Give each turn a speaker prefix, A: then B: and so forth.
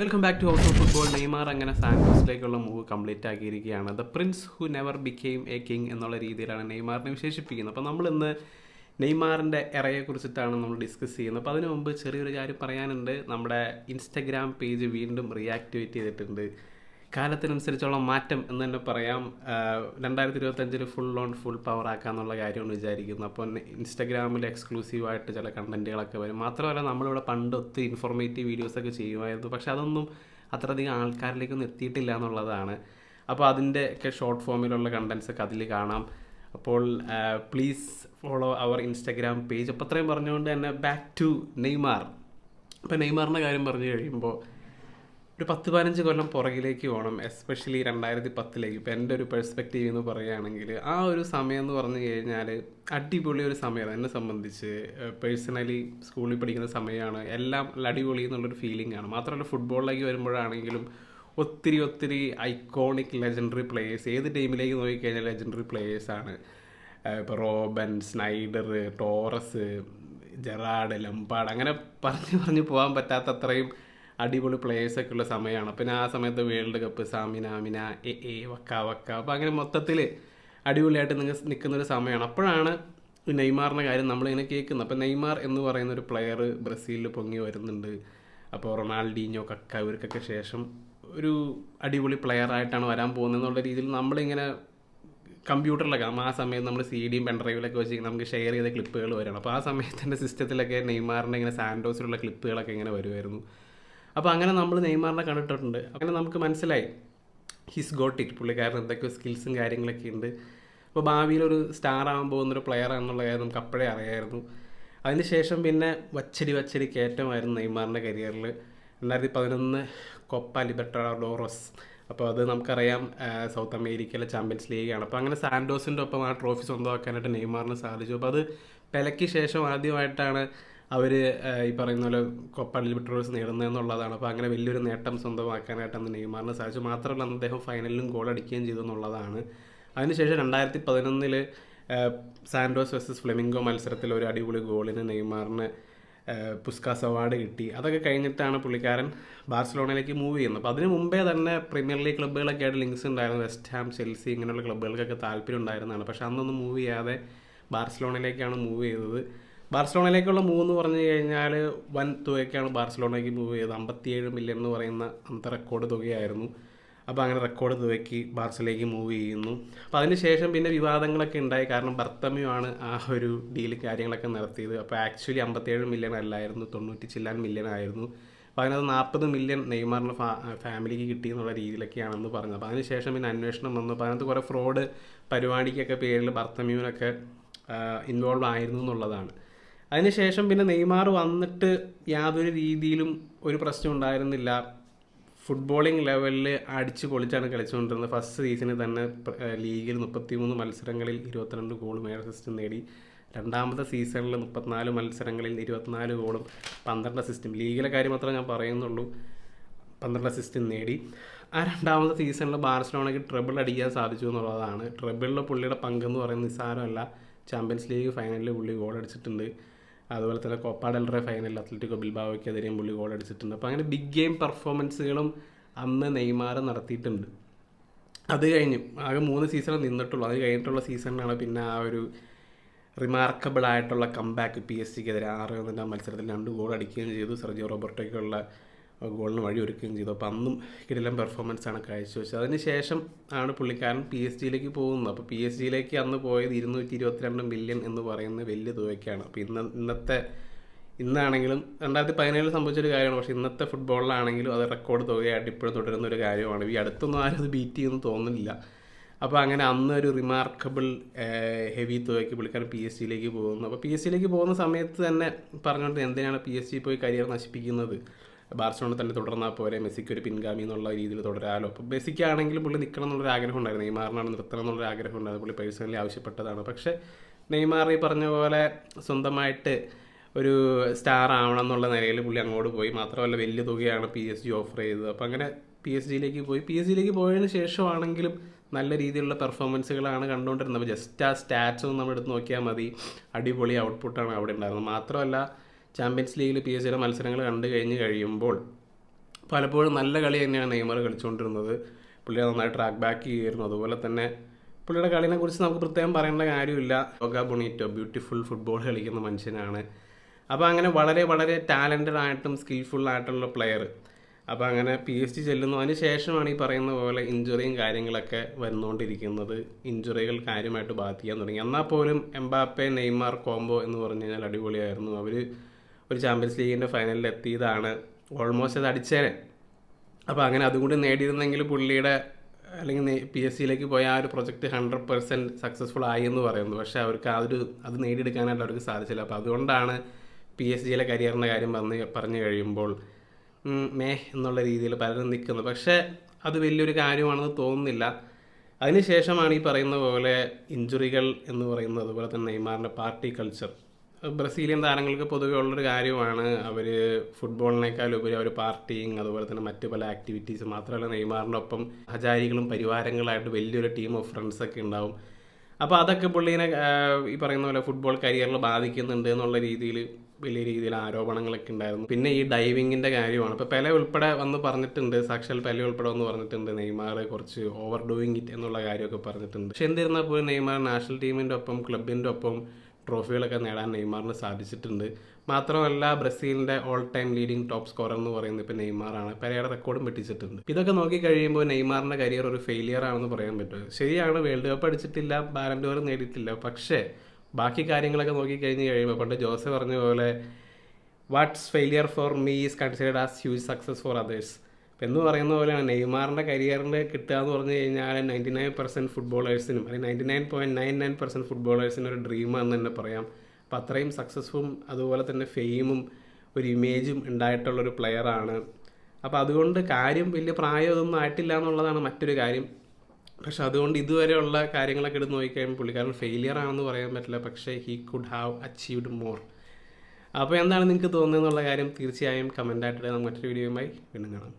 A: Welcome back to house of football Neymar അങ്ങനെ സാൻഡോസിലേക്കുള്ള move complete ആക്കിയിരിക്കുകയാണ്. The prince who never became a king എന്നുള്ള രീതിയിലാണ് നെയ്മാറിനെ വിശേഷിപ്പിക്കുന്നത്. അപ്പോൾ നമ്മൾ ഇന്ന് നെയ്മാറിന്റെ ഇറയെ കുറിച്ചിട്ടാണ് നമ്മൾ ഡിസ്കസ് ചെയ്യുന്നത്. അപ്പോൾ അതിനു മുമ്പ് ചെറിയൊരു കാര്യം പറയാനുണ്ട്. നമ്മുടെ ഇൻസ്റ്റഗ്രാം പേജ് വീണ്ടും റീആക്ടിവേറ്റ് ചെയ്തിട്ടുണ്ട്. കാലത്തിനനുസരിച്ചുള്ള മാറ്റം എന്ന് തന്നെ പറയാം. രണ്ടായിരത്തി ഇരുപത്തഞ്ചിൽ ഫുൾ ഓൺ ഫുൾ പവർ ആക്കാന്നുള്ള കാര്യമാണ് വിചാരിക്കുന്നത്. അപ്പോൾ ഇൻസ്റ്റാഗ്രാമിൽ എക്സ്ക്ലൂസീവായിട്ട് ചില കണ്ടന്റുകളൊക്കെ വരും. മാത്രമല്ല നമ്മളിവിടെ പണ്ട് ഒത്തിരി ഇൻഫോർമേറ്റീവ് വീഡിയോസൊക്കെ ചെയ്യുമായിരുന്നു. പക്ഷെ അതൊന്നും അത്രയധികം ആൾക്കാരിലേക്കൊന്നും എത്തിയിട്ടില്ല എന്നുള്ളതാണ്. അപ്പോൾ അതിന്റെ ഒക്കെ ഷോർട്ട് ഫോമിലുള്ള കണ്ടൻസ് ഒക്കെ അതിൽ കാണാം. അപ്പോൾ പ്ലീസ് ഫോളോ അവർ ഇൻസ്റ്റാഗ്രാം പേജ് അപ്പോൾ അത്രയും പറഞ്ഞുകൊണ്ട് തന്നെ ബാക്ക് ടു നെയ്മാർ. ഇപ്പോൾ നെയ്മാറിന്റെ കാര്യം പറഞ്ഞു കഴിയുമ്പോൾ ഒരു പത്ത് പതിനഞ്ച് കൊല്ലം പുറകിലേക്ക് പോകണം എസ്പെഷ്യലി രണ്ടായിരത്തി പത്തിലേക്ക് ഇപ്പം എന്റെ ഒരു പെർസ്പെക്റ്റീവ് എന്ന് പറയുകയാണെങ്കിൽ ആ ഒരു സമയം എന്ന് പറഞ്ഞു കഴിഞ്ഞാൽ അടിപൊളി ഒരു സമയമാണ് എന്നെ സംബന്ധിച്ച്. പേഴ്സണലി സ്കൂളിൽ പഠിക്കുന്ന സമയമാണ് എല്ലാം അടിപൊളി എന്നുള്ളൊരു ഫീലിംഗ് ആണ്. മാത്രമല്ല ഫുട്ബോളിലേക്ക് വരുമ്പോഴാണെങ്കിലും ഒത്തിരി ഒത്തിരി ഐക്കോണിക് ലെജൻഡറി പ്ലേയേഴ്സ് ഏത് ടീമിലേക്ക് നോക്കിക്കഴിഞ്ഞാൽ ലെജൻഡറി പ്ലേയേഴ്സാണ് ഇപ്പോൾ Robben Sneijder Torres Gerrard Lampard അങ്ങനെ പറഞ്ഞു പറഞ്ഞു പോകാൻ പറ്റാത്ത അത്രയും അടിപൊളി പ്ലേയേഴ്സൊക്കെ ഉള്ള സമയമാണ്. പിന്നെ ആ സമയത്ത് വേൾഡ് കപ്പ് സാമിന അമിന എ എ വക്ക വക്ക. അപ്പോൾ അങ്ങനെ മൊത്തത്തിൽ അടിപൊളിയായിട്ട് നിങ്ങൾ നിൽക്കുന്ന ഒരു സമയമാണ്. അപ്പോഴാണ് നെയ്മാറിന്റെ കാര്യം നമ്മളിങ്ങനെ കേൾക്കുന്നത്. അപ്പോൾ നെയ്മാർ എന്ന് പറയുന്ന ഒരു പ്ലെയർ ബ്രസീലിൽ പൊങ്ങി വരുന്നുണ്ട്. അപ്പോൾ റൊണാൾഡീഞ്ഞോ കക്ക ഇവർക്കൊക്കെ ശേഷം ഒരു അടിപൊളി പ്ലെയർ ആയിട്ടാണ് വരാൻ പോകുന്നത് എന്നുള്ള രീതിയിൽ നമ്മളിങ്ങനെ കമ്പ്യൂട്ടറിലൊക്കെ ആ സമയത്ത് നമ്മൾ സി ഡിയും പെൺഡ്രൈവിലൊക്കെ വെച്ച് നമുക്ക് ഷെയർ ചെയ്ത ക്ലിപ്പുകൾ വരണം. അപ്പോൾ ആ സമയത്തിന്റെ സിസ്റ്റത്തിലൊക്കെ നെയ്മാറിന്റെ ഇങ്ങനെ സാൻഡോസിലുള്ള ക്ലിപ്പുകളൊക്കെ ഇങ്ങനെ വരുമായിരുന്നു അപ്പോൾ അങ്ങനെ നമ്മൾ നെയ്മാറിനെ കണ്ടിട്ടുണ്ട്. അങ്ങനെ നമുക്ക് മനസ്സിലായി. ഹിസ് ഗോട്ട് ഇറ്റ് പുള്ളിക്കാരൻ എന്തൊക്കെയോ സ്കിൽസും കാര്യങ്ങളൊക്കെ ഉണ്ട്. അപ്പോൾ ഭാവിയിൽ ഒരു സ്റ്റാർ ആകാൻ പോകുന്നൊരു പ്ലെയർ ആണെന്നുള്ള കാര്യം നമുക്ക് അപ്പോഴേ അറിയായിരുന്നു. അതിനുശേഷം പിന്നെ വച്ചടി വച്ചടി കയറ്റമായിരുന്നു നെയ്മാറിന്റെ കരിയറിൽ രണ്ടായിരത്തി പതിനൊന്ന് കൊപ്പ ലിബർട്ടാഡോറസ് അപ്പോൾ അത് നമുക്കറിയാം സൗത്ത് അമേരിക്കയിലെ ചാമ്പ്യൻസ് ലീഗാണ് അപ്പോൾ അങ്ങനെ സാൻഡോസിന്റെ ഒപ്പം ആ ട്രോഫി സ്വന്തമാക്കാനായിട്ട് നെയ്മാറിന് സാധിച്ചു. അപ്പോൾ അത് പെലയ്ക്ക് ശേഷം ആദ്യമായിട്ടാണ് അവർ ഈ പറയുന്ന പോലെ കൊപ്പ ലിബർട്ടറോസ് നേടുന്നതെന്നുള്ളതാണ് അപ്പോൾ അങ്ങനെ വലിയൊരു നേട്ടം സ്വന്തമാക്കാനായിട്ട് അന്ന് നെയ്മാറിന് സാധിച്ചു മാത്രമല്ല അന്ന് അദ്ദേഹം ഫൈനലിലും ഗോൾ അടിക്കുകയും ചെയ്തു എന്നുള്ളതാണ്. അതിനുശേഷം രണ്ടായിരത്തി പതിനൊന്നിൽ സാൻഡോസ് വെസസ് ഫ്ലെമിംഗോ മത്സരത്തിൽ ഒരു അടിപൊളി ഗോളിന് നെയ്മാറിന് പുസ്കാസ് അവാർഡ് കിട്ടി. അതൊക്കെ കഴിഞ്ഞിട്ടാണ് പുള്ളിക്കാരൻ ബാഴ്സലോണയിലേക്ക് മൂവ് ചെയ്യുന്നത്. അപ്പോൾ അതിന് മുമ്പേ തന്നെ പ്രീമിയർ ലീഗ് ക്ലബ്ബുകളൊക്കെ ആയിട്ട് ലിങ്ക്സ് ഉണ്ടായിരുന്നു. വെസ്റ്റ് ഹാം ചെൽസി ഇങ്ങനെയുള്ള ക്ലബ്ബുകൾക്കൊക്കെ താല്പര്യം ഉണ്ടായിരുന്നതാണ്. പക്ഷെ അന്നൊന്നും മൂവ് ചെയ്യാതെ ബാഴ്സലോണയിലേക്കാണ് മൂവ് ചെയ്തത്. ബാർസലോണയിലേക്കുള്ള മൂവ് എന്ന് പറഞ്ഞു കഴിഞ്ഞാൽ വൻ തുകയ്ക്കാണ് ബാർസലോണയ്ക്ക് മൂവ് ചെയ്തത്. അമ്പത്തിയേഴ് മില്യൺ എന്ന് പറയുന്ന അന്ത റെക്കോർഡ് തുകയായിരുന്നു. അപ്പോൾ അങ്ങനെ റെക്കോർഡ് തുകയ്ക്ക് ബാർസലേക്ക് മൂവ് ചെയ്യുന്നു. അപ്പോൾ അതിന് ശേഷം പിന്നെ വിവാദങ്ങളൊക്കെ ഉണ്ടായി. കാരണം ഭർത്തമ്യമാണ് ആ ഒരു ഡീൽ കാര്യങ്ങളൊക്കെ നടത്തിയത്. അപ്പോൾ ആക്ച്വലി അമ്പത്തിയേഴ് മില്യൺ അല്ലായിരുന്നു. തൊണ്ണൂറ്റി ചില്ലാൻ മില്യൺ ആയിരുന്നു. അപ്പോൾ അതിനകത്ത് നാൽപ്പത് മില്യൺ നെയ്മാറിന് ഫാമിലിക്ക് കിട്ടി എന്നുള്ള രീതിയിലൊക്കെയാണെന്ന് പറഞ്ഞത് അപ്പോൾ അതിനുശേഷം പിന്നെ അന്വേഷണം വന്നു. അപ്പോൾ അതിനകത്ത് കുറേ ഫ്രോഡ് പരിപാടിക്കൊക്കെ പേരിൽ ഭർത്തമ്യൂനൊക്കെ ഇൻവോൾവ് ആയിരുന്നു എന്നുള്ളതാണ്. അതിനുശേഷം പിന്നെ നെയ്മാർ വന്നിട്ട് യാതൊരു രീതിയിലും ഒരു പ്രശ്നം ഉണ്ടായിരുന്നില്ല. ഫുട്ബോളിംഗ് ലെവലിൽ അടിച്ച് പൊളിച്ചാണ് കളിച്ചുകൊണ്ടിരുന്നത്. ഫസ്റ്റ് സീസണിൽ തന്നെ ലീഗിൽ മുപ്പത്തിമൂന്ന് മത്സരങ്ങളിൽ ഇരുപത്തിരണ്ട് ഗോളും ഏഴ് അസിസ്റ്റും നേടി. രണ്ടാമത്തെ സീസണിൽ മുപ്പത്തിനാല് മത്സരങ്ങളിൽ ഇരുപത്തിനാല് ഗോളും പന്ത്രണ്ട് അസിസ്റ്റും ലീഗിലെ കാര്യം മാത്രമേ ഞാൻ പറയുന്നുള്ളൂ. പന്ത്രണ്ട് അസിസ്റ്റും നേടി. ആ രണ്ടാമത്തെ സീസണിൽ ബാർസലോണയ്ക്ക് ട്രിബിൾ അടിക്കാൻ സാധിച്ചു എന്നുള്ളതാണ്. ട്രിബിളിലെ പുള്ളിയുടെ പങ്കെന്ന് പറയുന്നത് നിസ്സാരമല്ല. ചാമ്പ്യൻസ് ലീഗ് ഫൈനലിൽ പുള്ളി ഗോൾ അടിച്ചിട്ടുണ്ട്. അതുപോലെ തന്നെ കോപ്പ ഡെൽറെ ഫൈനലിൽ അത്ലറ്റിക്കോ ബിൽബാവയ്ക്കെതിരെയും പുള്ളി ഗോൾ അടിച്ചിട്ടുണ്ട്. അപ്പോൾ അങ്ങനെ ബിഗ് ഗെയിം പെർഫോമൻസുകളും അന്ന് നെയ്മാർ നടത്തിയിട്ടുണ്ട്. അത് കഴിഞ്ഞു ആകെ മൂന്ന് സീസൺ നിന്നിട്ടുള്ളൂ. അത് കഴിഞ്ഞിട്ടുള്ള സീസണിലാണ് പിന്നെ ആ ഒരു റിമാർക്കബിൾ ആയിട്ടുള്ള കംബാക്ക് പി എസ് സിക്കെതിരെ ആറ് ആ മത്സരത്തിൽ രണ്ട് ഗോൾ അടിക്കുകയും ചെയ്തു. സെർജിയോ റോബർട്ടോയ്ക്കുള്ള ഗോളിന് വഴി ഒരുക്കുകയും ചെയ്തു. അപ്പോൾ അന്നും കിടിലം പെർഫോമൻസ് ആണ് കാഴ്ചവെച്ചത്. അതിന് ശേഷം ആണ് പുള്ളിക്കാരൻ പി എസ് ജിയിലേക്ക് പോകുന്നത്. അപ്പോൾ പി എസ് ജിയിലേക്ക് അന്ന് പോയത് ഇരുന്നൂറ്റി ഇരുപത്തിരണ്ട് മില്യൺ എന്ന് പറയുന്ന വലിയ തുകയ്ക്കാണ്. അപ്പോൾ ഇന്ന് ഇന്നത്തെ ഇന്നാണെങ്കിലും രണ്ടായിരത്തി പതിനേഴിൽ സംഭവിച്ചൊരു കാര്യമാണ്. പക്ഷേ ഇന്നത്തെ ഫുട്ബോളിലാണെങ്കിലും അത് റെക്കോർഡ് തുകയായിട്ട് ഇപ്പോഴും തുടരുന്ന ഒരു കാര്യമാണ്. ഈ അടുത്തൊന്നും ആരും അത് ബീറ്റ് ചെയ്യുമെന്ന് തോന്നുന്നില്ല. അപ്പോൾ അങ്ങനെ അന്ന് ഒരു റിമാർക്കബിൾ ഹെവി തുകയ്ക്ക് പുള്ളിക്കാരൻ പി എസ് ജിയിലേക്ക് പോകുന്നു. അപ്പോൾ പി എസ് ജിയിലേക്ക് പോകുന്ന സമയത്ത് തന്നെ പറഞ്ഞുകൊണ്ട് എന്തിനാണ് പി എസ് ജി പോയി കരിയർ നശിപ്പിക്കുന്നത്? ബാർസലോണ തന്നെ തുടർന്നാൽ പോരെ മെസ്സിക്ക് ഒരു പിൻഗാമി എന്നുള്ള രീതിയിൽ തുടരാലോ? അപ്പോൾ മെസ്സിക്കാണെങ്കിലും പുള്ളി നിൽക്കണം എന്നുള്ളൊരു ആഗ്രഹം ഉണ്ടായിരുന്നു. നെയ്മാറിനാണ് നിർത്തണം എന്നുള്ളൊരു ആഗ്രഹം ഉണ്ടായിരുന്നു. പുള്ളി പേഴ്സണലി ആവശ്യപ്പെട്ടതാണ്. പക്ഷേ നെയ്മാർ ഈ പറഞ്ഞ പോലെ സ്വന്തമായിട്ട് ഒരു സ്റ്റാർ ആവണം എന്നുള്ള നിലയിൽ പുള്ളി അങ്ങോട്ട് പോയി. മാത്രമല്ല വലിയ തുകയാണ് പി എസ് ജി ഓഫർ ചെയ്തത്. അപ്പോൾ അങ്ങനെ പി എസ് ജിയിലേക്ക് പോയി. പി എസ് ജിയിലേക്ക് പോയതിന് ശേഷമാണെങ്കിലും നല്ല രീതിയിലുള്ള പെർഫോമൻസുകളാണ് കണ്ടുകൊണ്ടിരുന്നത്. അപ്പോൾ ജസ്റ്റ് ആ സ്റ്റാറ്റ്സ് ഒന്ന് നമ്മൾ എടുത്ത് നോക്കിയാൽ മതി. അടിപൊളി ഔട്ട്പുട്ടാണ് അവിടെ ഉണ്ടായിരുന്നത്. മാത്രമല്ല ചാമ്പ്യൻസ് ലീഗിൽ പി എസ് ജിയുടെ മത്സരങ്ങൾ കണ്ടു കഴിഞ്ഞ് കഴിയുമ്പോൾ പലപ്പോഴും നല്ല കളി തന്നെയാണ് നെയ്മർ കളിച്ചുകൊണ്ടിരുന്നത്. പുള്ളി നന്നായി ട്രാക്ക് ബാക്ക് ചെയ്യുമായിരുന്നു അതുപോലെ തന്നെ പുള്ളിയുടെ കളിനെ കുറിച്ച് നമുക്ക് പ്രത്യേകം പറയേണ്ട കാര്യമില്ല. ഒഗ ബൊണീറ്റോ ബ്യൂട്ടിഫുൾ ഫുട്ബോൾ കളിക്കുന്ന മനുഷ്യനാണ്. അപ്പോൾ അങ്ങനെ വളരെ വളരെ ടാലന്റഡ് ആയിട്ടും സ്കിൽഫുൾ ആയിട്ടുള്ള പ്ലെയർ അപ്പോൾ അങ്ങനെ പി എസ് ജി ചെല്ലുന്നു. അതിന് ശേഷമാണ് ഈ പറയുന്ന പോലെ ഇഞ്ചുറിയും കാര്യങ്ങളൊക്കെ വന്നുകൊണ്ടിരിക്കുന്നത്. ഇഞ്ചുറികൾ കാര്യമായിട്ട് ബാധിക്കാൻ തുടങ്ങി. എന്നാൽ പോലും എംബാപ്പെ നെയ്മാർ കോംബോ എന്ന് പറഞ്ഞു കഴിഞ്ഞാൽ അടിപൊളിയായിരുന്നു. അവർ ഒരു ചാമ്പ്യൻസ് ലീഗിന്റെ ഫൈനലിൽ എത്തിയതാണ്. ഓൾമോസ്റ്റ് അത് അടിച്ചേനെ. അപ്പോൾ അങ്ങനെ അതും കൂടി നേടിയിരുന്നെങ്കിൽ പുള്ളിയുടെ അല്ലെങ്കിൽ പി എസ് സിയിലേക്ക് പോയ ആ ഒരു പ്രൊജക്റ്റ് ഹൺഡ്രഡ് പെർസെന്റ് സക്സസ്ഫുൾ ആയി എന്ന് പറയുന്നു. പക്ഷേ അവർക്ക് ആ ഒരു അത് നേടിയെടുക്കാനായിട്ട് അവർക്ക് സാധിച്ചില്ല. അപ്പോൾ അതുകൊണ്ടാണ് പി എസ് സിയിലെ കരിയറിന്റെ കാര്യം പറഞ്ഞ് പറഞ്ഞു കഴിയുമ്പോൾ മേ എന്നുള്ള രീതിയിൽ പലരും നിൽക്കുന്നത്. പക്ഷേ അത് വലിയൊരു കാര്യമാണെന്ന് തോന്നുന്നില്ല. അതിനുശേഷമാണ് ഈ പറയുന്ന പോലെ ഇഞ്ചുറികൾ എന്ന് പറയുന്നത്. അതുപോലെ തന്നെ നെയ്മാറിന്റെ പാർട്ടി കൾച്ചർ. ബ്രസീലിയൻ താരങ്ങൾക്ക് പൊതുവെ ഉള്ളൊരു കാര്യമാണ് അവർ ഫുട്ബോളിനേക്കാൾ ഉപരി അവർ പാർട്ടിയും അതുപോലെ തന്നെ മറ്റു പല ആക്ടിവിറ്റീസ് മാത്രമല്ല നെയ്മാറിന്റെ ഒപ്പം ഹജാരികളും പരിവാരങ്ങളായിട്ട് വലിയൊരു ടീം ഓഫ് ഫ്രണ്ട്സൊക്കെ ഉണ്ടാവും. അപ്പോൾ അതൊക്കെ പുള്ളീനെ ഈ പറയുന്ന പോലെ ഫുട്ബോൾ കരിയറിൽ ബാധിക്കുന്നുണ്ട് എന്നുള്ള രീതിയിൽ വലിയ രീതിയിൽ ആരോപണങ്ങളൊക്കെ ഉണ്ടായിരുന്നു. പിന്നെ ഈ ഡൈവിങ്ങിന്റെ കാര്യമാണ്. ഇപ്പോൾ പെല ഉൾപ്പെടെ വന്ന് പറഞ്ഞിട്ടുണ്ട് സാക്ഷാൽ പെല ഉൾപ്പെടെ വന്ന് പറഞ്ഞിട്ടുണ്ട് നെയ്മാർ കുറച്ച് ഓവർ ഡൂയിങ് ഇറ്റ് എന്നുള്ള കാര്യമൊക്കെ പറഞ്ഞിട്ടുണ്ട്. പക്ഷെ എന്നിരുന്നാൽ പോലും നെയ്മാർ നാഷണൽ ടീമിന്റെ ഒപ്പം ക്ലബിന്റെ ഒപ്പം ട്രോഫികളൊക്കെ നേടാൻ നെയ്മാറിന് സാധിച്ചിട്ടുണ്ട്. മാത്രമല്ല ബ്രസീലിന്റെ all time leading top scorer എന്ന് പറയുന്നത് ഇപ്പോൾ നെയ്മാറാണ്. പെരയുടെ റെക്കോർഡും വെട്ടിച്ചിട്ടുണ്ട് ഇതൊക്കെ നോക്കി കഴിയുമ്പോൾ നെയ്മാറിന്റെ കരിയർ ഒരു ഫെയിലിയർ ആണെന്ന് പറയാൻ പറ്റും. ശരിയാണ് വേൾഡ് കപ്പ് അടിച്ചിട്ടില്ല ബാലൻഡോർ നേടിയിട്ടില്ല. പക്ഷേ ബാക്കി കാര്യങ്ങളൊക്കെ നോക്കി കഴിഞ്ഞ് കഴിയുമ്പോൾ പണ്ട് ജോസഫ് പറഞ്ഞ പോലെ what's failure for me is considered as huge success for others എന്ന് പറയുന്ന പോലെയാണ്. നെയ്മാറിന്റെ കരിയറിൽ കിട്ടുക എന്ന് പറഞ്ഞു കഴിഞ്ഞാൽ നയന്റി നയൻ പെർസെന്റ് ഫുട്ബോളേഴ്സിനും അല്ലെങ്കിൽ ninety nine point nine nine percent ഫുട്ബോളേഴ്സിനും ഒരു ഡ്രീമാണെന്ന് തന്നെ പറയാം. അപ്പോൾ അത്രയും സക്സസ്ഫും അതുപോലെ തന്നെ ഫെയിമും ഒരു ഇമേജും ഉണ്ടായിട്ടുള്ളൊരു പ്ലെയറാണ് അപ്പോൾ അതുകൊണ്ട് കാര്യം വലിയ പ്രായം ഇതൊന്നും ആയിട്ടില്ല എന്നുള്ളതാണ് മറ്റൊരു കാര്യം. പക്ഷെ അതുകൊണ്ട് ഇതുവരെയുള്ള കാര്യങ്ങളൊക്കെ എടുത്ത് നോക്കിക്കഴിയുമ്പോൾ പുള്ളിക്കാരൻ ഫെയിലിയർ ആണെന്ന് പറയാൻ പറ്റില്ല. പക്ഷേ he could have achieved more അപ്പോൾ എന്താണ് നിങ്ങൾക്ക് തോന്നുന്നത് എന്നുള്ള കാര്യം തീർച്ചയായും കമന്റായിട്ട് നമുക്ക് മറ്റൊരു വീഡിയോയുമായി വീണ്ടും കാണാം.